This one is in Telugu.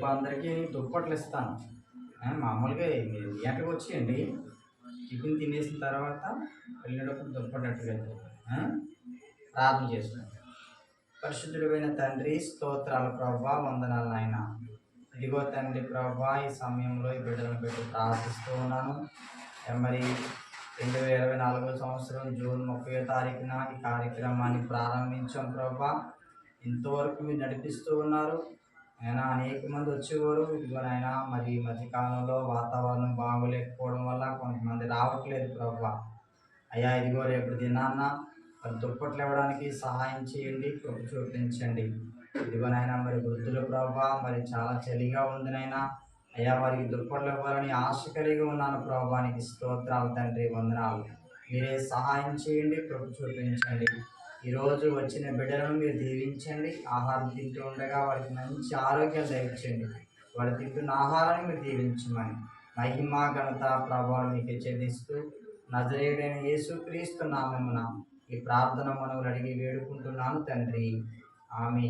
రేపు అందరికీ దుప్పట్లు ఇస్తాను. మామూలుగా మీరు ఎంటకు వచ్చేయండి. టిఫిన్ తినేసిన తర్వాత వెళ్ళేటప్పుడు దుప్పటట్టుగా ప్రార్థన చేసుకోండి పరిశుద్ధుడైన తండ్రి స్తోత్రాల ప్రభా వందనాలు నాయన. ఇదిగో తండ్రి ప్రభా ఈ సమయంలో ఈ బిడ్డలను పెట్టి ప్రార్థిస్తూ ఉన్నాను. మరి రెండు వేల ఇరవై నాలుగో సంవత్సరం జూన్ ముప్పై తారీఖున ఈ కార్యక్రమాన్ని ప్రారంభించాం ప్రభా. ఇంతవరకు మీరు నడిపిస్తూ ఉన్నారు. ఆయన అనేక మంది వచ్చేవారు. ఇదిగో మరి ఈ మధ్యకాలంలో వాతావరణం బాగోలేకపోవడం వల్ల కొంతమంది రావట్లేదు ప్రభా. అయ్యా ఇదిగో రేపు దినాన్న మరి దుప్పట్లు ఇవ్వడానికి సహాయం చేయండి కృప చూపించండి. ఇదిగోనైనా మరి వృద్ధులు ప్రభా మరి చాలా చలిగా ఉంది నైనా. అయ్యా వారికి దుప్పట్లు ఇవ్వాలని ఆశ కలిగి ఉన్నాను ప్రభానికి స్తోత్రాలు తండ్రి వందనాలు. మీరే సహాయం చేయండి కృప చూపించండి. ఈరోజు వచ్చిన బిడ్డలను మీరు దీవించండి. ఆహారం తింటూ ఉండగా వారికి మంచి ఆరోగ్యం దయచేయండి. వాళ్ళు తింటున్న ఆహారాన్ని మీరు దీవించమని మహిమ ఘనత ప్రభావం మీకు చెల్లిస్తూ నజరేయుడైన యేసుక్రీస్తు నామమున ఈ ప్రార్థన మనవులు అడిగి వేడుకుంటున్నాను తండ్రి. ఆమె